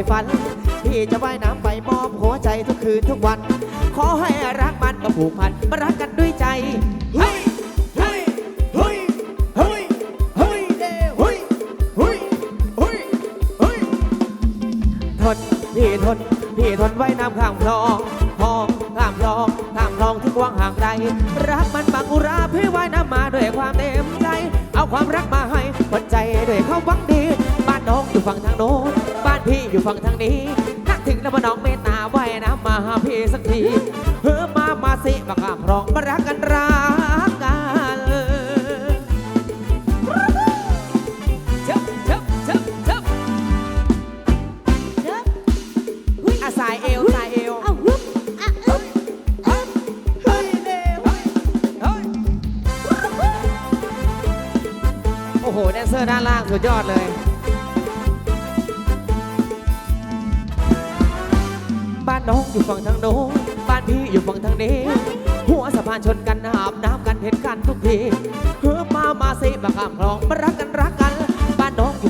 ฝ่ฝัน พี่จะว่ายน้ำไปมอบหัวใจทุกคืนทุกวัน ขอให้รักมันมาผูกพันมารักกันด้วยใจ เฮ้ย เฮ้ย เฮ้ย เฮ้ย เฮ้ยเด้เฮ้ย เฮ้ย เฮ้ย เฮ้ย ทน พี่ทน พี่ทนไว้น้ำข้ามคลองคลองข้ามคลองข้ามคลองที่กว้างห่างไกล รักมันบังอุราพี่ไว้น้ำมาด้วยความเต็มใจ เอาความรักมาให้หัวใจด้วยความหวังดี บ้านน้องอยู่ฝั่งทางโน้นบ้านพี่อยู่ฝั่งทางนี้นักถึงแล้วมาน้องเมตตาไว้น้ำมาหาพี่สักทีเฮ้อมามาสิมาข้ามคลองมารักกันรักกันเชิบเชิบเชิบเชิบเด้อหุ้ยอะสายเอวสายเอวเอาฮึบอะอึ๊บเฮ้ยเฮ้ยเด้เฮ้ยเฮ้ยโอ้โหแดนเซอร์ด้านล่างสุดยอดเลย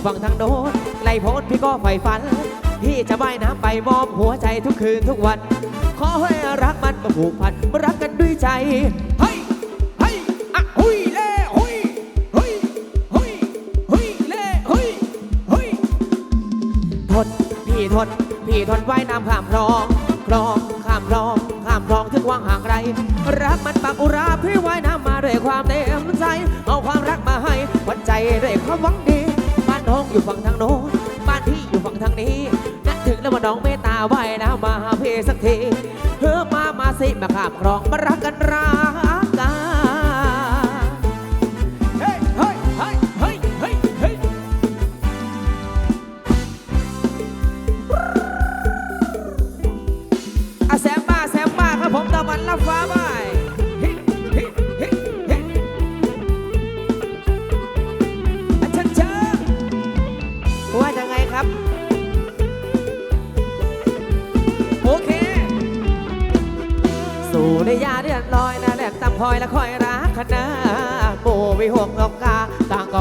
อยู่ฝั่งทางโน้นไลโพ้นพี่ก็ใฝ่ฝัน พี่จะว่ายน้ำไปมอบหัวใจทุกคืนทุกวัน ขอให้รักมันมาผูกพันมารักกันด้วยใจเฮ้ยเฮ้ยอะฮุยเล่ฮุยฮุยฮุยฮุยเล่ฮุยฮุยทนพี่ทนพี่ทนว่ายน้ำข้ามคลองคลองข้ามคลองข้ามคลองถึงว่างห่างไกลรักมันปักอุราพี่ว่ายน้ำมาด้วยความเต็มใจ เอาความรักมาให้หัวใจด้วยความหวังดี น้องอยู่ฝั่งทางโน้นบ้านพี่อยู่ฝั่งทางนี้นั่นถึงแล้วมาน้องเมตตาไหวแล้วมาหาพี่สักทีเฮ้อมามาสิมาข้ามคลองมารักกันรา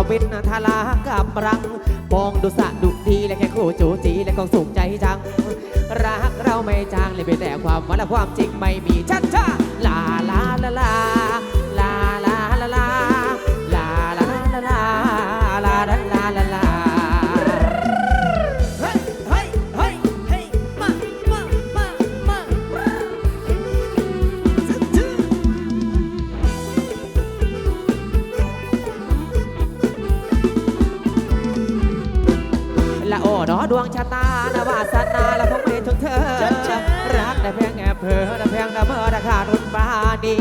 บินทลากับรังมองดูสะดุดีและแค่คู่จูจีและคงสุขใจจัง รักเราไม่จางเลยเป็นแต่ความวังและความจริงไม่มีชัดชาลาลาลาลา วงชะตานะวาสนาและคงไม่ถึงเธอ รักแต่เพียงแอบเผลอแต่เพียงละเมอราคารุนปานี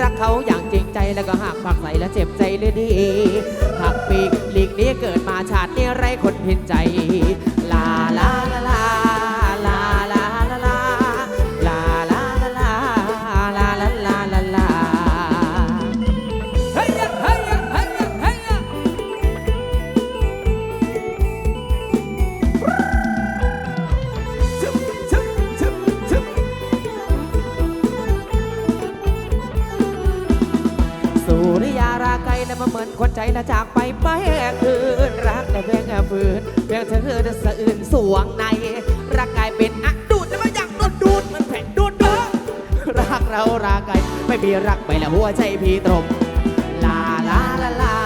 รักเขาอย่างจริงใจแล้วก็หักผักใส่และเจ็บใจเลยดีหักปีกหลีกนี้เกิดมาชาตินี้ไรคนเห็นใจ ใจละจากไปไปคืนรักแต่เพียงแอบฝืนเพียงเธอจะสะอื่นสวงในรักกลายเป็นอะดูดแล้วมาอยากดูดดูดมันแผ่นดูดดูดรักเราราไกลไม่มีรักไปแล้วหัวใจพี่ตรงลาลาลาลา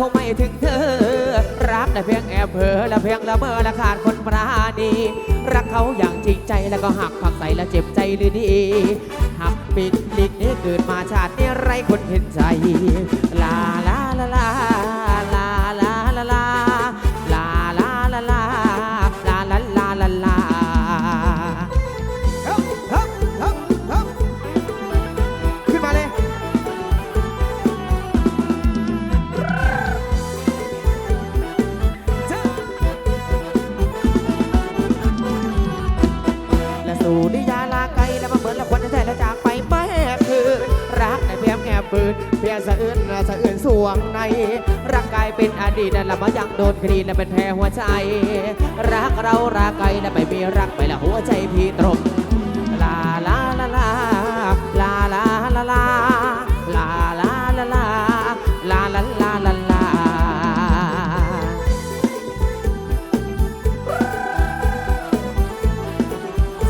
คงไม่ถึงเธอ รักแต่เพียงแอบเผลอและเพียงละเมอและขาดคนปราณี รักเขาอย่างจริงใจแล้วก็หักผักใส่และเจ็บใจหรือดีหักปิดลิกนี้เกิดมาชาตินี้ไรคนเห็นใจ ลาลาลาลา รักกายเป็นอดีตและมายังโดนคดีและเป็นแพ้หัวใจ รักเรารักไกลและไม่มีรักไปละหัวใจพี่ตรงลาลาลาลาลาลาลาลาลาลาลาลาลาลาลาลาลา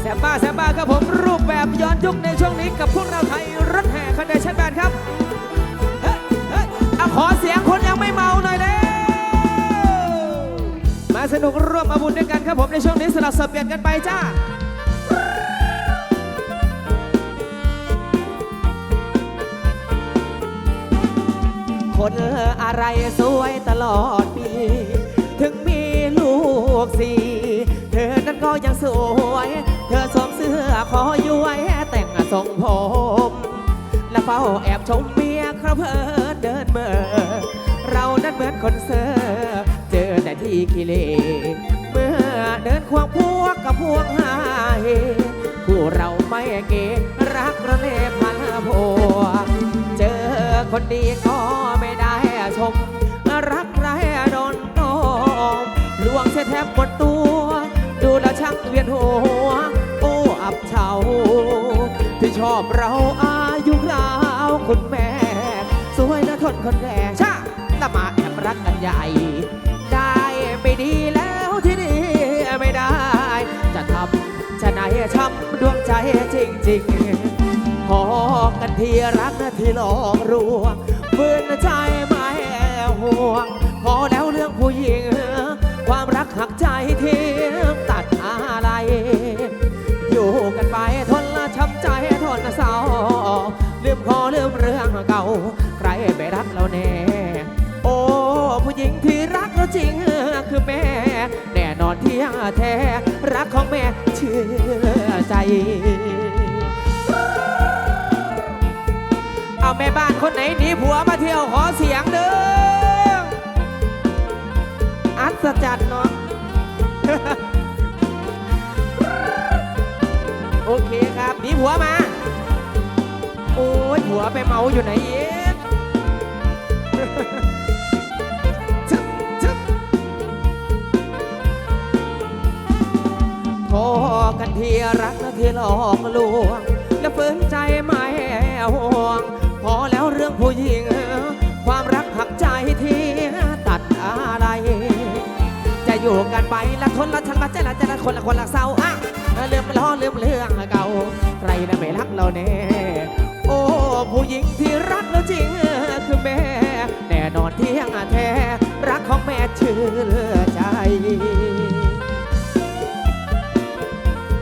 แซมบ้าแซมบ้าครับผมรูปแบบย้อนยุคในช่วงนี้กับพวกเราไทยรถแห่คอนเดชั่นแบนครับ ขอเสียงคนยังไม่เมาหน่อยเด้มาสนุกร่วมมาบุญด้วยกันครับผมในช่วงนี้สลับสับเปลี่ยนกันไปจ้าคนอะไรสวยตลอดปี ถึงมีลูกสี่เธอนั้นก็ยังสวย เธอสวมเสื้อคอย้วยแต่งทรงผม และเฝ้าแอบชม เมียครับเพอเดินเมื่อเรานั้นเหมือนคนเซอร์เจอแต่ที่กิเลสเมื่อเดินควงพวกกับพวกหาเฮผู้เราไม่เกรักระเลพันพวเจอคนดีก็ไม่ได้ชม รักใครโดนตมลวงเสียแทบหมดตัว ดูแลช่างเวียนหัว โอ้อับเฉาที่ชอบเราอา คนแก่ชาตมาแอบรักกันใหญ่ ได้ไม่ดีแล้วที่นี่ไม่ได้ จะทำจะไหนช้ำดวงใจจริงๆพอกันทีรักนะที่หลอกลวงฝืนใจไม่ห่วง พอแล้วเรื่องผู้หญิง ความรักหักใจทิ้งตัดอะไรอยู่กันไปทนละช้ำใจทนละเศร้าลืมขอลืมเรื่องเก่า เราแน่ โอ้ผู้หญิงที่รักเราจริงคือแม่ แน่นอนที่แท้ รักของแม่เชื่อใจ เอาแม่บ้านคนไหนหนีผัวมาเที่ยวขอเสียงเด้ออัศจรรย์เนาะโอเคครับหนีผัวมา โอ้ยผัวไปเมาอยู่ไหนเอ๊ พอกันทีรักนะที่หลอกลวง และฝืนใจไม่ห่วง พอแล้วเรื่องผู้หญิง ความรักหักใจที่ตัดอะไร จะอยู่กันไปละทนละฉันมาเจละเจละคนละคนละเศร้าอะเรื่องล้อเรื่องเรื่องเก่าใครน่ะไม่รักเราแน่ อ้ ผู้หญิงที่รักแล้วจริงคือแม่ แน่นอนที่ยังแท้ รักของแม่ชื่อใจ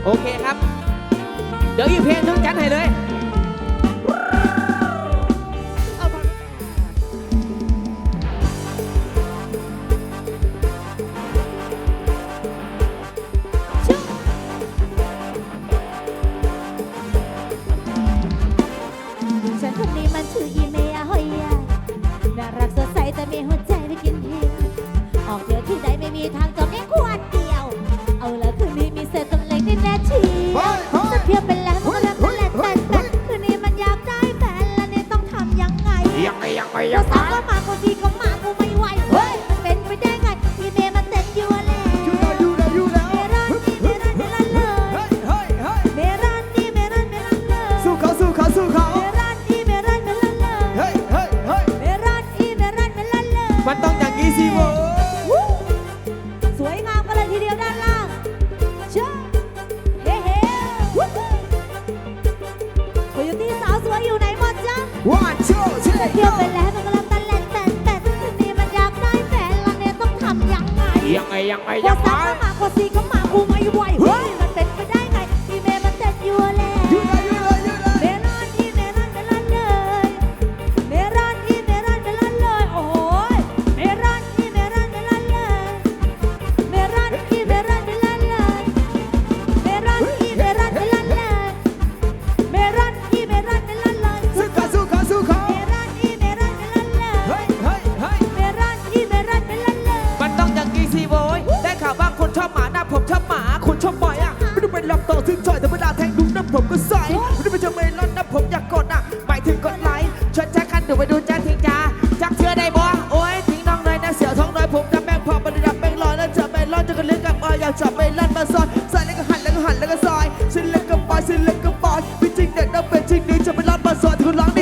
โอเคครับ เดี๋ยวอีกเพลงนึงจัดให้เลย ด็ดนักเป็นที่นี้จะเป็นรัฐมาสอนที่คุณล้าง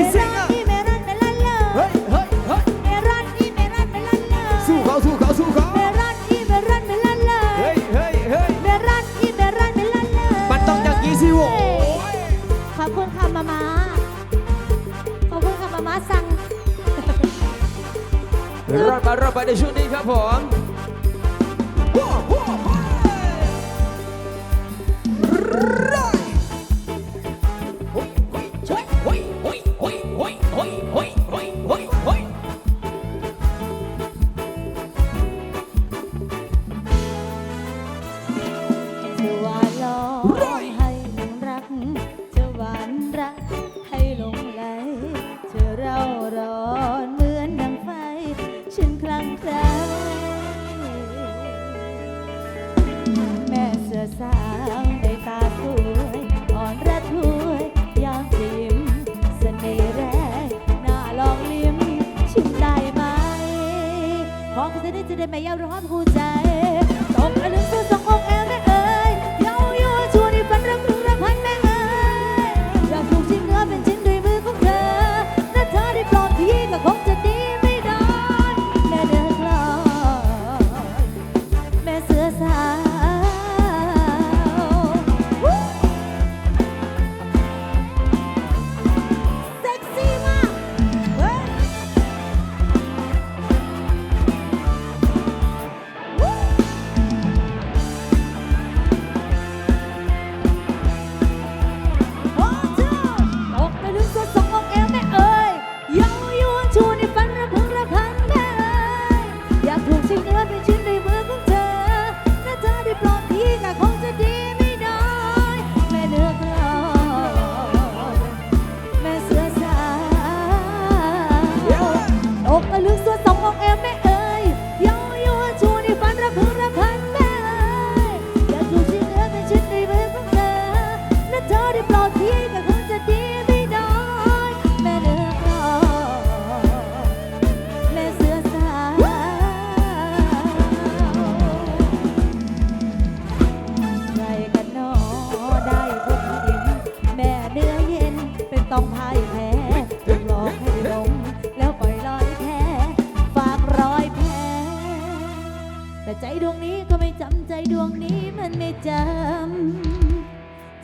จะได้ไม่ยอมรับหัวใจ Let's go.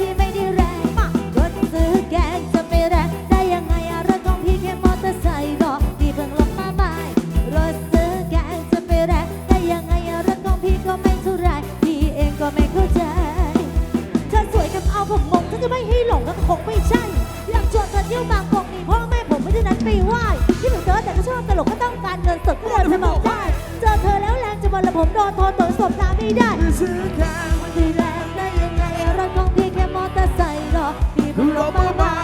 รถซื้อแกงจะไม่แรงได้ยังไงอะรถของพีแค่มอเตอร์ไซค์บอดีเพิ่งลงมาใหม่รถซื้อแกงจะไม่แรงได้ยังไงอะรถของพีก็ไม่เท่าไรพี่เองก็ไม่เข้าใจเธอสวยกัเอาผมมงฉันจะไม่ให้หลงก็คงไม่ใช่ อยากชวนเธอเที่ยวบางกอกมีพ่อแม่ผมไม่ได้นัดไปไหว้ที่หนเจอแต่ก็ชอบตลกก็ต้องการเงินสดก็เลยจะบอกได้เจอเธอแล้วแรงจะบอลละผมโดนทนเหมือนสบตาไม่ได้ซื้อแกงไม่ได้แรง ลบมือา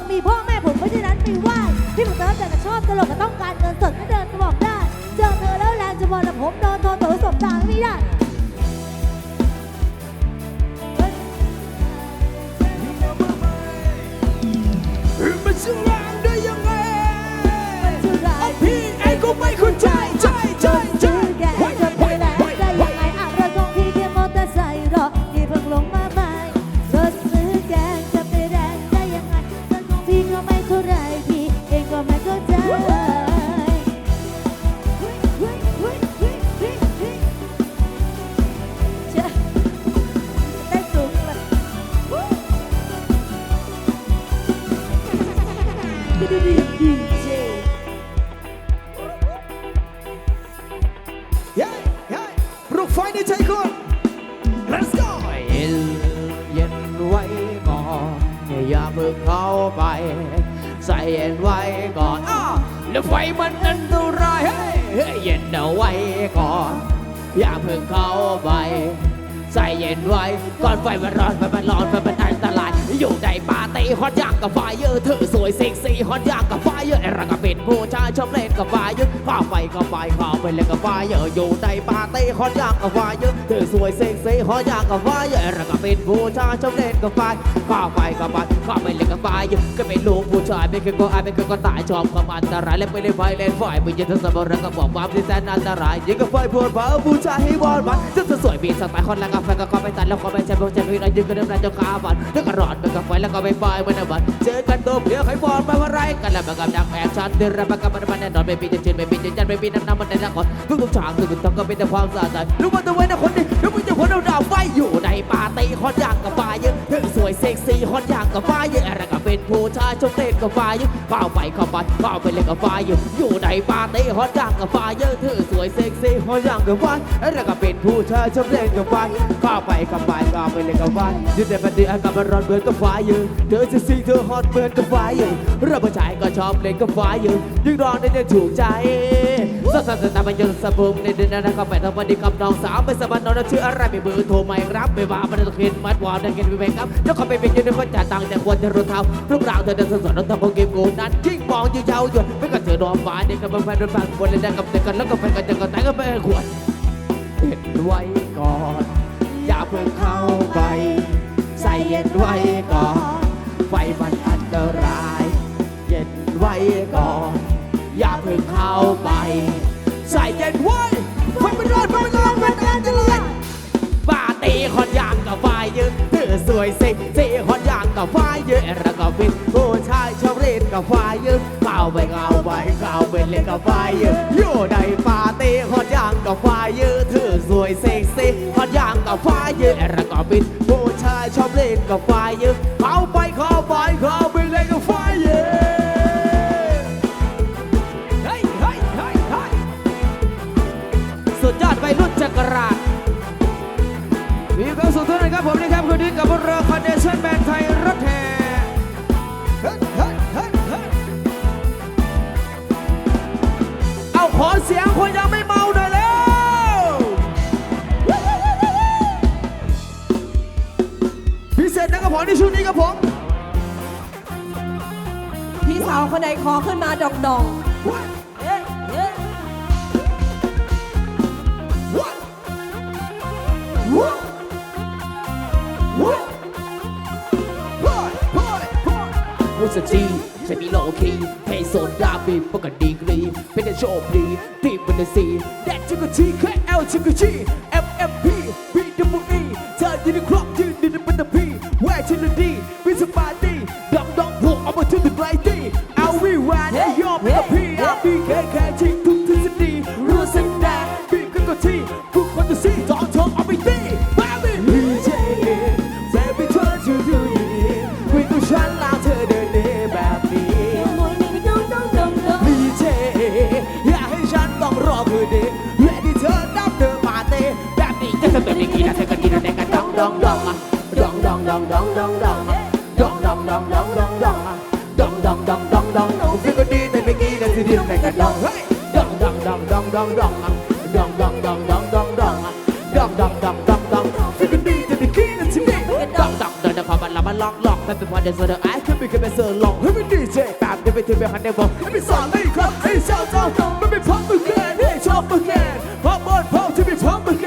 งมีพ่อแม่ผมเพราะฉะนั้นไปไหว้ที่ผมเติแต่ชอบตลกก็ต้องการเงินสดไม่เดินจะบอกได้ เจอเธอแล้วแรงจะบอกแต่ผมนอนโทนตัวสมตาไม่ได้มันจะแรงได้ยังไงพี่เองก็ไม่เข้าใจใจใจ ไฟมันร้อนไฟมันร้อนไฟมันอันตราย อยู่ในปาร์ตี้ฮอตยากกับไฟเยอะเธอสวยเซ็กซี่ฮอตยากกับไฟเยอะไอ้รักก็เป็นผู้ชายชอบเล่นกับไฟเยอะข้าไปก็ไปข้าไปเล่นกับไฟเยอะอยู่ในปาร์ตี้ฮอตยากกับไฟเยอะเธอสวยเซ็กซี่ฮอตยากกับไฟเยอะไอ้รักก็เป็นผู้ชายชอบเล่นกับไฟข้าไปก็ไปข้าไปเล่น บไฟเยอะก็เป็นลูกผู้ชายไม่เคยก็อายไม่เคยก็ตายชอบความอันตรายและไม่ได้ไฟเล่นไฟไม่ยืนทั้งสมองแล้วก็บอกความที่แสนอันตรายยิงกับไฟพวนเผาผู้ชายให้วอนมันจะสวยมีสไตล์คนแล้วก็ไฟก็เข้าไปตัดแล้วขอไปใช้พวกใช้พี่น้อยยืนกันเดิมนายเจ้าขาบันแล้วก็รอดไปกับไฟแล้วก็ไปไฟมันนะบันเจอกันตัวเดียวให้ฟอนไปว่าไรกันแล้วมันกับดังแอบชันเดินรับกับมันมันแน่นอนไม่มีจะชื่นไม่มีจะยันไม่มีน้ำน้ำมันในละครทุกทุกฉากทุกทุกทางก็เป็นแต่ความสะใจรู้ว่าตัวเว้นะคนนี้รู้ว่าจะคนเอาดาวไฟอยู่ในปาร์ตี้ฮอตอยางกับไฟเยอะเธอสวยเซ็กซี่ฮอตอยางกับไฟเยอะอะไรก็ เป็นผู้ชายชมเล่นกับไฟเยอะเข้าไปเข้าไปเข้าไปเล่นกับไฟเยอะอยู่ในปาร์ตี้ฮอตอย่างกับไฟเยอะเธอสวยเซ็กซี่ฮอตอย่างกับไฟอะไรก็เป็นผู้ชายชมเล่นกับไฟเข้าไปเข้าไปเข้าไปเล่นกับไฟยืนในปาร์ตี้อากาศมันร้อนเหมือนกับไฟเยอะเธอจะซีเธอฮอตเหมือนกับไฟเยอะเราผู้ชายก็ชอบเล่นกับไฟเยอะยิ่งร้อนเนี่ยถูกใจสัสสัสตามันยนสะบุมในเดือนนั้นก็ไปทำวันดีกับน้องสาวไม่สบายนอนชื่ออะไรไม่เบอร์โทรไม่รับไม่ว่ามันต้องเห็นมัดวาวได้เห็นไม่ครับแล้วเขาไปเป็นยืนในคนจ่าตังค์แต่ควรจะรู้เท่ารูปร่างเธอเดินสดๆแล้วทำพวกเกมโกนั้นยิ่งมองยิ่งเย้าหยดไม่ก็เธอดอมฟ้าเด็กกับแฟนแฟนคนเล่นกับเด็กกันแล้วก็แฟนกันจะกันแต่ก็ไม่ควรเห็นไว้ก่อนอย่าเพิ่งเข้าไป ใส่เย็นไว้ก่อนไฟมันอันตราย เย็นไว้ก่อนอย่าเพิ่งเข้าไป ใส่เย็นไว้ เยอะแล้วก็เป็นผู้ชายชอบเล่นกับไฟเยอะเข้าไปเข้าไปเข้าไปเล่นกับไฟเยอะอยู่ในปาร์ตี้ฮอตย่างกับไฟเยอะเธอสวยเซ็กซี่ฮอตย่างกับไฟเยอะแล้วก็เป็นผู้ชายชอบเล่นกับไฟเยอะเข้าไปเข้าไปเข้าไปเล่นกับไฟเยอะเฮ้ยเฮ้ยเฮ้ยเฮ้ยสุดยอดไปรุ่นจักรราชมีความสุขทุกท่านครับผมนะครับคืนนี้กับพวกเราคอนเดชั่นแบน ยงคนยังไม่เมาหน่อยแล้ว พิเศษนะครับผมในช่วงนี้ครับผมพี่สาวคนใดขอขึ้นมาดองดองมุสจี ใช้มีโลคีเทโซดาบีปกติดีกรีเป็นแต่โชคดีที่เป็นแต่สีแดดชิคกชีแค่เอลชิคกชี MMP BWE เธอยืนในครอบยืนในบันดาพีแวร์ชิลดีวิสปาร์ตี้ดับดองหัวเอามาถึงถึงไรตี้เอาวิวานไอยอมเป็นพี่อาบีแค่แค่ชิงทุ ดองดองดองอะดองดองดองดองดองดองอะดองดองดองดองดองดองอะดองดองดองดองดองดองซึ่งก็ดีแต่ไม่กี่นาทีเดียวในกันดองเฮ้ยดองดองดองดองดองดองอะดองดองดองดองดองดองอะดองดองดองดองดองซึ่งก็ดีแต่ไม่กี่นาทีเดียวดองดองเดินเข้ามาแล้วมันล็อกล็อกไม่เป็นวันเดอร์เซอร์ไอ้ขึ้นไปขึ้นไปเซอร์ลองให้เป็นดีเจแบบนี้ไปถึงไปฮันเดอร์บอกให้ไปสอนเลยครับให้เจ้าเจ้าไม่ไปพบมือแกนให้ชอบมือแกนพอบอลพอที่ไปพบมือแก